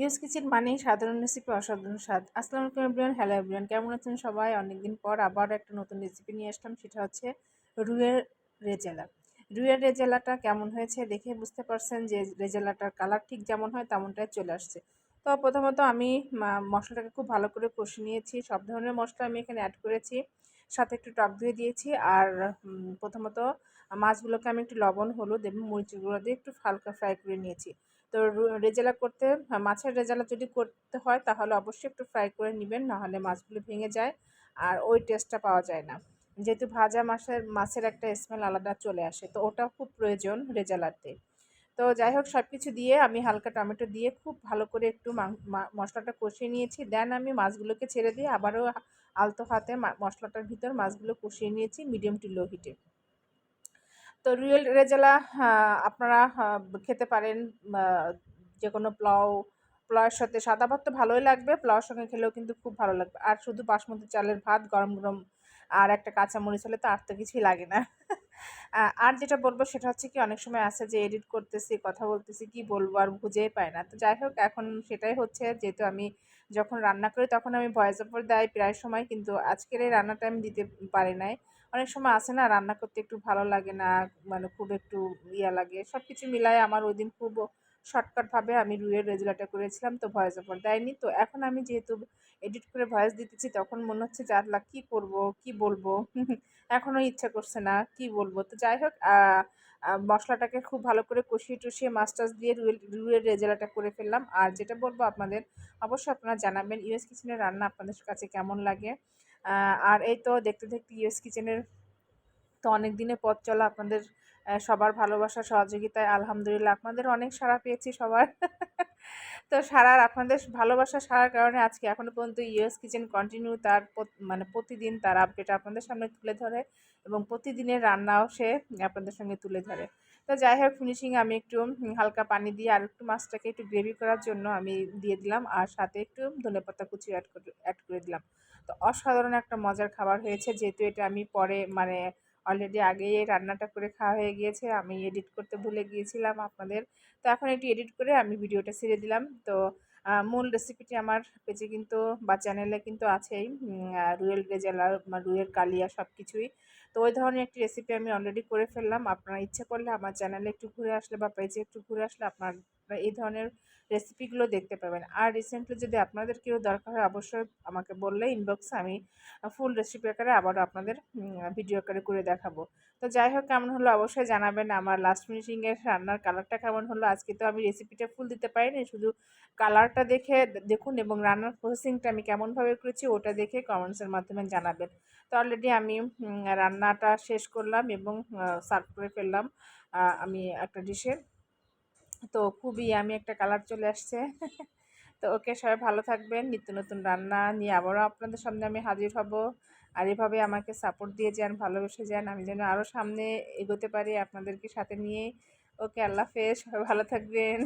US kitchen মানেই সাধারণ recipe অসাধারণ স্বাদ। আসসালামু আলাইকুম এভরিওয়ান হ্যালো এভরিওয়ান কেমন আছেন সবাই? অনেকদিন পর আবার একটা নতুন রেসিপি নিয়ে আসলাম, সেটা হচ্ছে রুয়ের রেজালা। রুয়ের রেজালাটা কেমন হয়েছে দেখে বুঝতে পারছেন যে রেজালাটার কালার ঠিক যেমন হয় তেমনটাই চলে আসছে। তো প্রথমত আমি মশলাটাকে খুব ভালো করে কষে নিয়েছি, সব ধরনের মশলা আমি এখানে অ্যাড করেছি। সাথে একটু টক ধুয়ে দিয়েছি আর প্রথমত মাছগুলোকে আমি একটু লবণ, হলুদ এবং মরিচ গুঁড়ো দিয়ে একটু হালকা ফ্রাই করে নিয়েছি। তো রেজালা করতে হ্যাঁ, মাছের রেজালা যদি করতে হয় তাহলে অবশ্যই একটু ফ্রাই করে নেবেন নাহলে মাছগুলো ভেঙে যায় আর ওই টেস্টটা পাওয়া যায় না। যেহেতু ভাজা মাছের মাছের একটা স্মেল আলাদা চলে আসে তো ওটা খুব প্রয়োজন রেজালাতে। তো যাই হোক সব কিছু দিয়ে আমি হালকা টমেটো দিয়ে খুব ভালো করে একটু মশলাটা কষিয়ে নিয়েছি। দেন আমি মাছগুলোকে ছেড়ে দিয়ে আবারও আলতো হাতে মশলাটার ভিতর মাছগুলো কষিয়ে নিয়েছি মিডিয়াম টু লো হিটে তো রিয়েল রেজালা আপনারা খেতে পারেন যে কোনো পোলাও, পোলাওয়ের সাথে সাদা ভাত তো ভালোই লাগবে পোলাওর সঙ্গে খেলেও কিন্তু খুব ভালো লাগবে। আর শুধু বাসমতি চালের ভাত, গরম গরম আর একটা কাঁচামরিচ হলে তো আর তো কিছুই লাগে না। আর যেটা বলব সেটা হচ্ছে কি, অনেক সময় আছে যে এডিট করতেছি, কথা বলতেছি, কি বলব আর বুঝেই পায় না। তো যাই হোক, এখন সেটাই হচ্ছে, যেহেতু আমি যখন রান্না করি তখন আমি ভয়েস ওভার দেয় প্রায় সময়, কিন্তু আজকের এই রান্নাটা আমি দিতে পারি নাই। অনেক সময় আসে না, রান্না করতে একটু ভালো লাগে না মানে খুব একটু ইয়া লাগে সব কিছু মিলায় আমার ওই দিন খুব শর্টকাটভাবে আমি রুইয়ের রেজুলাটা করেছিলাম, তো ভয়েস ওভার দেয়নি। তো এখন আমি যেহেতু এডিট করে ভয়েস দিতেছি, তখন মনে হচ্ছে যে, আল্লাহ, কী করব, কি বলব? এখনও ইচ্ছা করছে না, কি বলব? তো যাই হোক মশলাটাকে খুব ভালো করে কষিয়ে টুষিয়ে টাছ দিয়ে রুয়ের রেজালাটা করে ফেললাম। আর যেটা বলব আপনাদের, অবশ্যই আপনারা জানাবেন ইউএস কিচেনের রান্না আপনাদের কাছে কেমন লাগে। আর এই তো দেখতে দেখতে ইউএস কিচেনের তো অনেক দিনের পথ চলা আপনাদের সবার ভালোবাসা সহযোগিতায় আলহামদুলিল্লাহ আপনাদের অনেক সাড়া পেয়েছি সবার। তো সারার আপনাদের ভালোবাসা সারার কারণে আজকে এখনও পর্যন্ত ইউএস কিচেন কন্টিনিউ তার মানে প্রতিদিন তার আপডেট আপনাদের সামনে তুলে ধরে এবং প্রতিদিনের রান্নাও সে আপনাদের সঙ্গে তুলে ধরে। তো যাই হোক ফিনিশিং আমি একটু হালকা পানি দিয়ে আর একটু মাছটাকে একটু গ্রেভি করার জন্য আমি দিয়ে দিলাম আর সাথে একটু ধনে পাতা কুচি অ্যাড করে অ্যাড করে দিলাম। তো অসাধারণ একটা মজার খাবার হয়েছে, যেহেতু এটা আমি পরে মানে অলরেডি আগেই রান্নাটা করে খাওয়া হয়ে গিয়েছে, আমি এডিট করতে ভুলে গিয়েছিলাম আপনাদের। তো এখন এটি এডিট করে আমি ভিডিওটা ছেড়ে দিলাম। তো মূল রেসিপিটি আমার পেজে কিন্তু বা চ্যানেলে কিন্তু আছেই রুয়েল রেজালার রুয়েল কালিয়া সব কিছুই তো ওই ধরনের একটি রেসিপি আমি অলরেডি করে ফেললাম। আপনারা ইচ্ছে করলে আমার চ্যানেলে একটু ঘুরে আসলে বা পেজে একটু ঘুরে আসলে আপনার এই ধরনের রেসিপিগুলো দেখতে পাবেন। আর রিসেন্টলি যদি আপনাদের কেউ দরকার হয়, অবশ্যই আমাকে বললে ইনবক্সে আমি ফুল রেসিপি আকারে আবারও আপনাদের ভিডিও আকারে করে দেখাবো। তো যাই হোক, কেমন হলো অবশ্যই জানাবেন। আমার লাস্ট ফিনিশিংয়ের রান্নার কালারটা কেমন হলো? আজকে তো আমি রেসিপিটা ফুল দিতে পারিনি, শুধু কালারটা দেখে দেখুন এবং রান্নার প্রসেসিংটা আমি কেমনভাবে করেছি, ওটা দেখে কমেন্টসের মাধ্যমে জানাবেন। তো অলরেডি আমি রান্নাটা শেষ করলাম এবং সার্ভ করে ফেললাম। আমি একটা ডিশে তো খুবই আমি একটা কালার চলে আসছে। তো ওকে সবাই ভালো থাকবেন, নিত্য নতুন রান্না নিয়ে আবারও আপনাদের সামনে আমি হাজির হব। আর এভাবে আমাকে সাপোর্ট দিয়ে যান, ভালোবেসে যান, আমি যেন আরও সামনে এগোতে পারি আপনাদেরকে সাথে নিয়ে। ওকে আল্লাহ হাফেজ, সবাই ভালো থাকবেন।